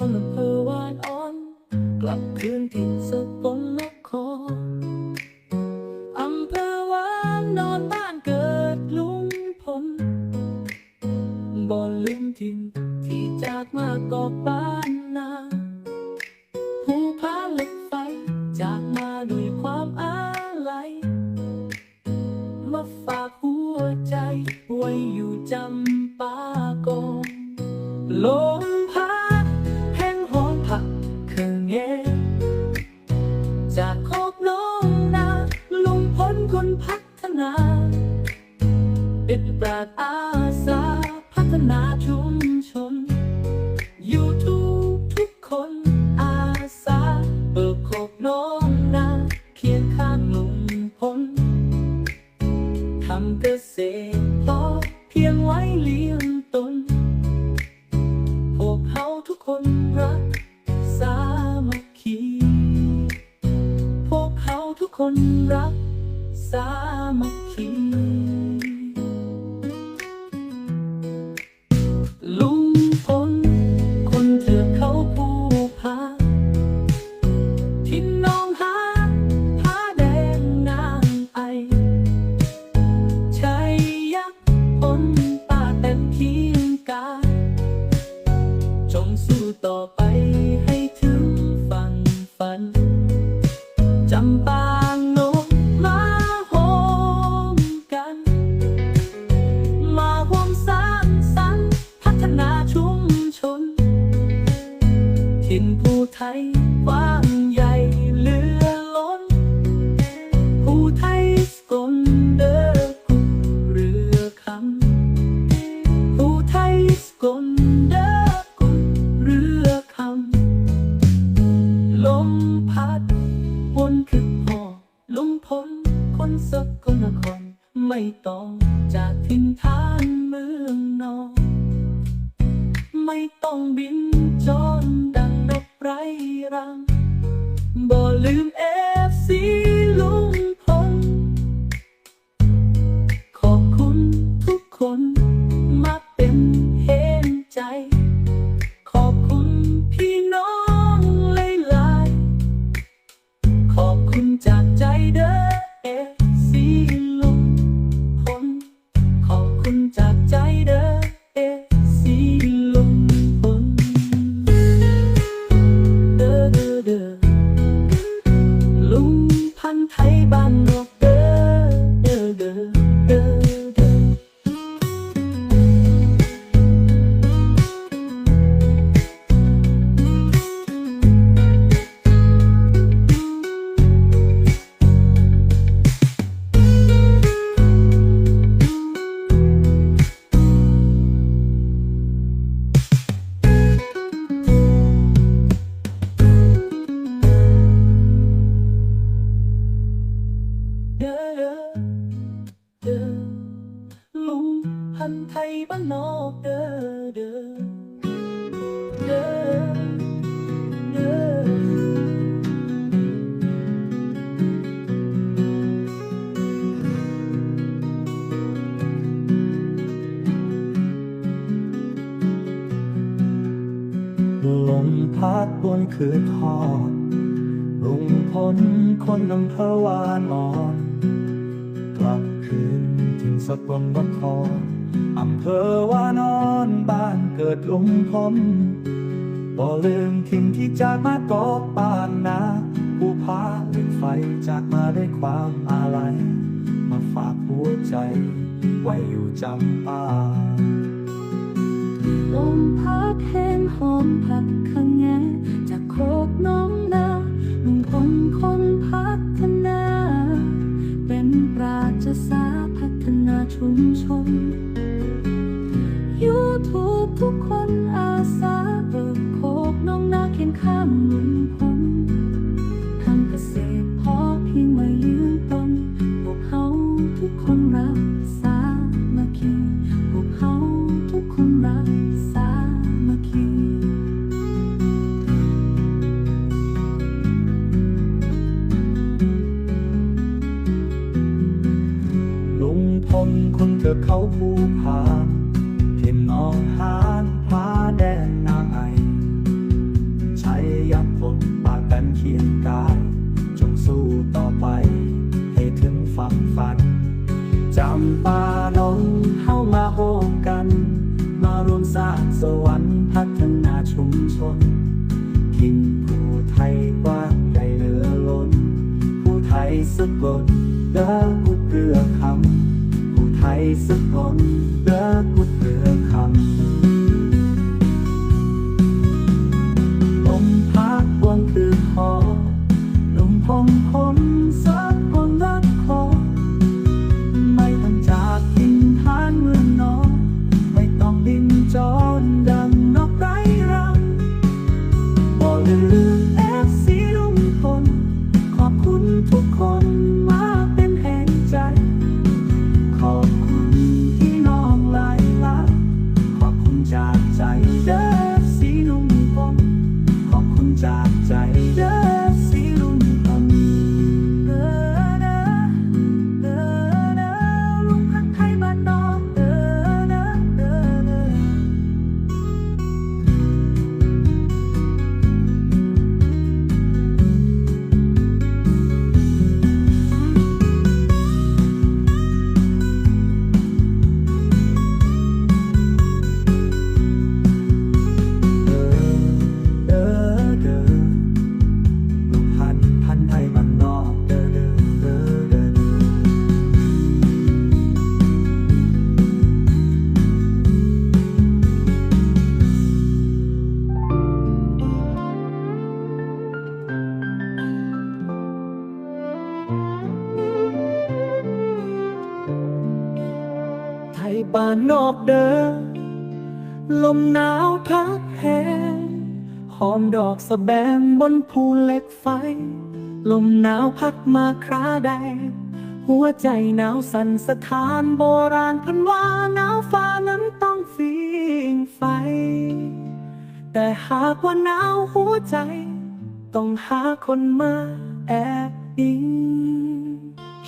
คนอำเภอวานอ่อน กลับคืนที่สกลนครอำเภอวานนอนบ้านเกิดลุงพลบ่ลืมถิ่นที่จากมากอบบ้านนาภูผาเหล็กไฟ จากมาด้วยความอาลัยมาฝากหัวใจไว้อยู่ ปิดปราดอาสาพัฒนาชุมชน อยู่ทุกทุกคนอาสาเบิกโคกน้องนาเคียงข้างลุงพลทำเกษตรพอเพียงไว้เลี้ยง การ จงสู้ต่อไปให้ถึงฝันฝัน จำปางโนกมาโฮมกัน มาห่วมสร้างสรรค์พัฒนาชุมชน ถิ่นผู้ไทย เด้อเด้อลุงพันไทยบ้านนอกเด้อเด้อเด้อเด้อลมพัดบนคืนทอดลุงพลคนอำเภอวานอนกลับคืน สกลนครอำเภอว่านอนบ้านเกิดลุงพลบ่ลืมทิ้งที่จากมากอบบ้านนาผู้พาเล่นไฟจากมาด้วยความอาลัย มาฝากหัวใจ ไว้อยู่จำปาลมพัดแห้งหอมผัก ฒนาชุมช เขาผู้พาทิมออกหานพาแดนนางไอใช้ยับพบปากกันเขียนกาย จงสู้ต่อไป ให้ถึงฝั่งฝันจำปาดงเข้ามาโฮกัน มารวมสร้างสวรรค์พัฒนาชุมชนกินผู้ไทยกว่าใหเหลือล้น ผู้ไทยสุดกดเด้อผู้ สักลเด้อกุ ยบ้านนอกเดินลมหนาวพัดแหงหอมดอกสะแบงบนภูเหล็กไฟ ลมหนาวพัดมาคราใดหัวใจหนาวสั่นสถานโบราณพันว่าหนาวฟ้านั้นต้องฟีงไฟ แต่หากว่าหนาวหัวใจ ต้องหาคนมาแอบอิง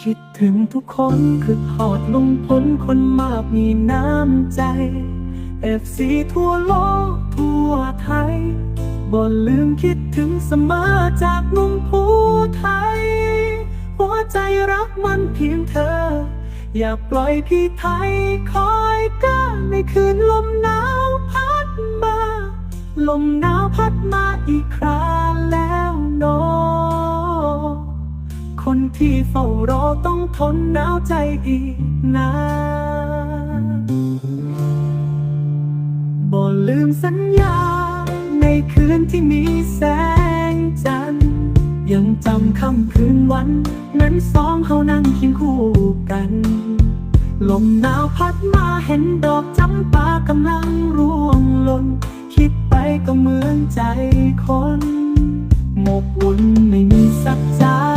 คิดถึงทุกคนคือหอดลงพ้นคนมากมีน้ำใจเอฟซีทั่วโลกทั่วไทยบ่ลืมคิดถึงเสมอจากนุ่มผู้ไทย หัวใจรักมันเพียงเธอ อย่าปล่อยพี่ไทยคอยกันในคืนลมหนาวพัดมา ลมหนาวพัดมาอีกครา ที่เฝ้ารอต้องทนหนาวใจอีกนานบ่ลืมสัญญา ในคืนที่มีแสงจันทร์ยังจำค่ำคืนวัน นั้นสองเขานั่งเคียงคู่กัน ลมหนาวพัดมาเห็นดอกจำปากำลังร่วงหล่นคิดไปก็เหมือนใจคน หมกบุญไม่มีสักจา